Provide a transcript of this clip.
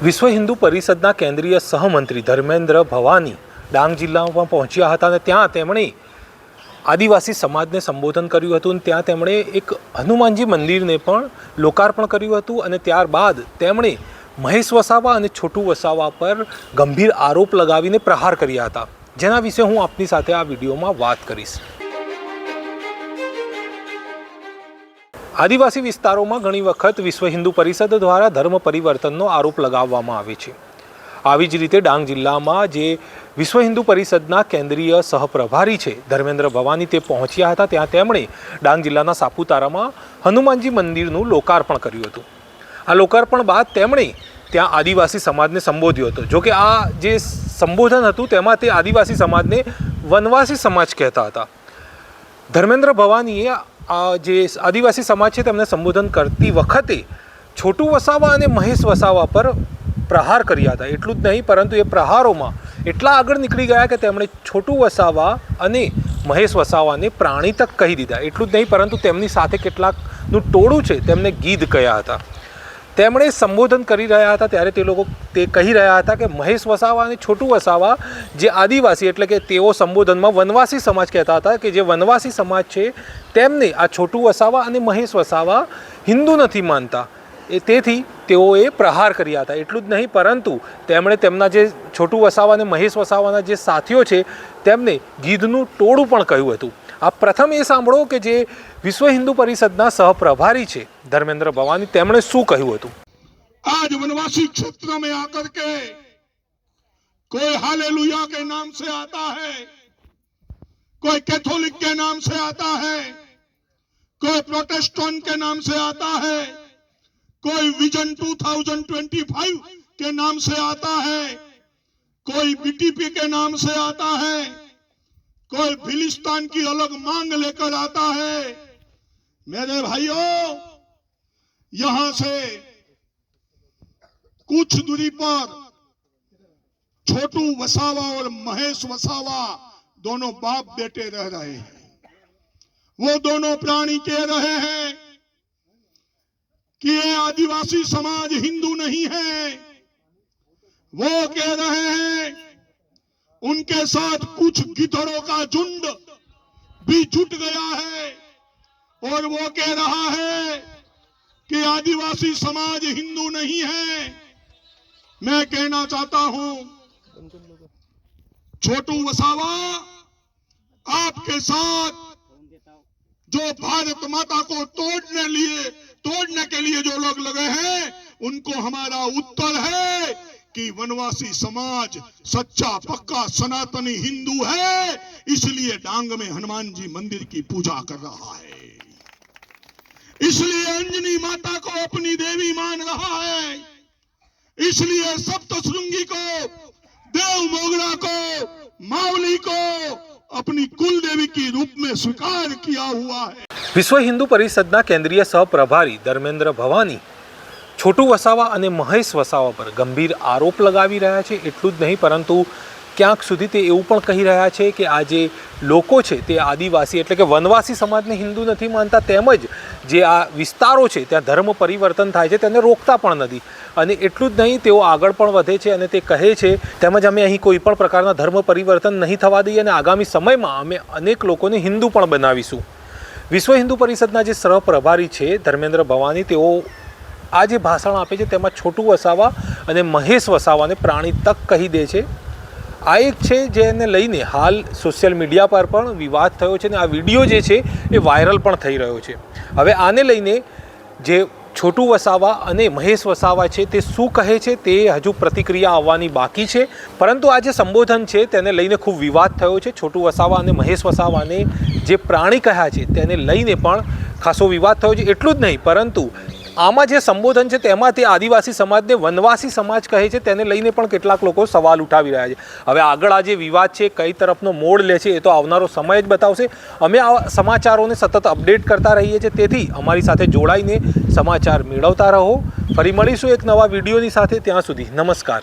વિશ્વ હિન્દુ પરિષદના કેન્દ્રીય સહમંત્રી ધર્મેન્દ્ર ભવાની ડાંગ જિલ્લામાં પહોંચ્યા હતા અને ત્યાં તેમણે આદિવાસી સમાજને સંબોધન કર્યું હતું અને ત્યાં તેમણે એક હનુમાનજી મંદિરને પણ લોકાર્પણ કર્યું હતું અને ત્યારબાદ તેમણે મહેશ વસાવા અને છોટુ વસાવા પર ગંભીર આરોપ લગાવીને પ્રહાર કર્યા હતા. જેના વિશે હું આપની સાથે આ વિડીયોમાં વાત કરીશ. આદિવાસી વિસ્તારોમાં ઘણી વખત વિશ્વ હિન્દુ પરિષદ દ્વારા ધર્મ પરિવર્તનનો આરોપ લગાવવામાં આવે છે. આવી જ રીતે ડાંગ જિલ્લામાં જે વિશ્વ હિન્દુ પરિષદના કેન્દ્રીય સહપ્રભારી છે ધર્મેન્દ્ર ભવાની તે પહોંચ્યા હતા. ત્યાં તેમણે ડાંગ જિલ્લાના સાપુતારામાં હનુમાનજી મંદિરનું લોકાર્પણ કર્યું હતું. આ લોકાર્પણ બાદ તેમણે ત્યાં આદિવાસી સમાજને સંબોધ્યો હતો. જોકે આ જે સંબોધન હતું તેમાં તે આદિવાસી સમાજને વનવાસી સમાજ કહેતા હતા. ધર્મેન્દ્ર ભવાનીએ જે આદિવાસી સમાજ છે તેમને સંબોધન કરતી વખતે છોટુ વસાવા અને મહેશ વસાવા પર પ્રહાર કર્યા હતા. એટલું જ નહીં, પરંતુ એ પ્રહારોમાં એટલા આગળ નીકળી ગયા કે તેમણે છોટુ વસાવા અને મહેશ વસાવાને પ્રાણી તક કહી દીધા. એટલું જ નહીં, પરંતુ તેમની સાથે કેટલાકનું ટોળું છે, તેમને ગીધ કહ્યા હતા. તેમણે સંબોધન કરી રહ્યા હતા ત્યારે તે લોકો તે કહી રહ્યા હતા કે મહેશ વસાવા અને છોટુ વસાવા જે આદિવાસી એટલે કે તેઓ સંબોધનમાં વનવાસી સમાજ કહેતા હતા કે જે વનવાસી સમાજ છે, તેમને આ છોટુ વસાવા અને મહેશ વસાવા હિન્દુ નથી માનતા. એ તેથી તેઓએ પ્રહાર કર્યા હતા. એટલું જ નહીં, પરંતુ તેમણે તેમના જે છોટુ વસાવા અને મહેશ વસાવાના જે સાથીઓ છે, તેમને ગીધનું ટોળું પણ કહ્યું હતું. આ પ્રથમ એ સાંભળો કે જે વિશ્વ હિન્દુ પરિષદના સહપ્રભારી છે ધર્મેન્દ્ર ભવાની તેમણે શું કહ્યું હતું आज वनवासी क्षेत्र में आकर के कोई हालेलुया के नाम से आता है कोई कैथोलिक के नाम से आता है कोई प्रोटेस्टेंट के नाम से आता है कोई विजन 2025 के नाम से आता है कोई बीटीपी के नाम से आता है कोई फिलिस्तान की अलग मांग लेकर आता है। मेरे भाइयों, यहाँ से कुछ दूरी पर छोटू वसावा और महेश वसावा दोनों बाप बेटे रह रहे हैं। वो दोनों प्राणी कह रहे हैं कि ये आदिवासी समाज हिंदू नहीं है। वो कह रहे हैं उनके साथ कुछ गिधड़ों का झुंड भी जुट गया है। और वो कह रहा है कि आदिवासी समाज हिंदू नहीं है। मैं कहना चाहता हूँ, छोटू वसावा, आपके साथ जो भारत माता को तोड़ने लिए, तोड़ने के लिए जो लोग लगे हैं उनको हमारा उत्तर है कि वनवासी समाज सच्चा पक्का सनातनी हिंदू है इसलिए डांग में हनुमान जी मंदिर की पूजा कर रहा है इसलिए अंजनी माता को अपनी देवी मान रहा है इसलिए सप्तशृंगी को देव मोगरा को मावली को अपनी कुल देवी की रूप में स्वीकार किया हुआ है વિશ્વ હિન્દુ પરિષદના કેન્દ્રીય સહપ્રભારી ધર્મેન્દ્ર ભવાની છોટુ વસાવા અને મહેશ વસાવા પર ગંભીર આરોપ લગાવી રહ્યા છે, એટલું જ નહીં, પરંતુ ક્યાંક સુધી તે એવું પણ કહી રહ્યા છે કે આ જે લોકો છે તે આદિવાસી એટલે કે વનવાસી સમાજને હિન્દુ નથી માનતા, તેમજ જે આ વિસ્તારો છે ત્યાં ધર્મ પરિવર્તન થાય છે, તેને રોકતા પણ નથી. અને એટલું જ નહીં, તેઓ આગળ પણ વધે છે અને તે કહે છે, તેમજ અમે અહીં કોઈ પણ પ્રકારના ધર્મ પરિવર્તન નહીં થવા દઈએ અને આગામી સમયમાં અમે અનેક લોકોને હિન્દુ પણ બનાવીશું. વિશ્વ હિન્દુ પરિષદના જે સહપ્રભારી છે ધર્મેન્દ્ર ભવાની, તેઓ આ જે ભાષણ આપે છે તેમાં છોટુ વસાવા અને મહેશ વસાવાને પ્રાણી તક કહી દે છે. આ એક છે જેને લઈને હાલ સોશિયલ મીડિયા પર પણ વિવાદ થયો છે અને આ વીડિયો જે છે એ વાયરલ પણ થઈ રહ્યો છે. હવે આને લઈને જે છોટુ વસાવા અને મહેશ વસાવા છે તે શું કહે છે તે હજુ પ્રતિક્રિયા આવવાની બાકી છે. પરંતુ આ જે સંબોધન છે તેને લઈને ખૂબ વિવાદ થયો છે. છોટુ વસાવા અને મહેશ વસાવાને જે પ્રાણી કહ્યા છે તેને લઈને પણ ખાસો વિવાદ થયો છે. એટલું જ નહીં, પરંતુ આમાં જે સંબોધન છે તેમાં તે આદિવાસી સમાજને વનવાસી સમાજ કહે છે, તેને લઈને પણ કેટલાક લોકો સવાલ ઉઠાવી રહ્યા છે. હવે આગળ આ જે વિવાદ છે, કઈ તરફનો મોડ લે છે એ તો આવનારો સમય જ બતાવશે. અમે આ સમાચારોને સતત અપડેટ કરતા રહીએ છીએ, તેથી અમારી સાથે જોડાઈને સમાચાર મેળવતા રહો. ફરી મળીશું એક નવા વિડીયોની સાથે, ત્યાં સુધી નમસ્કાર.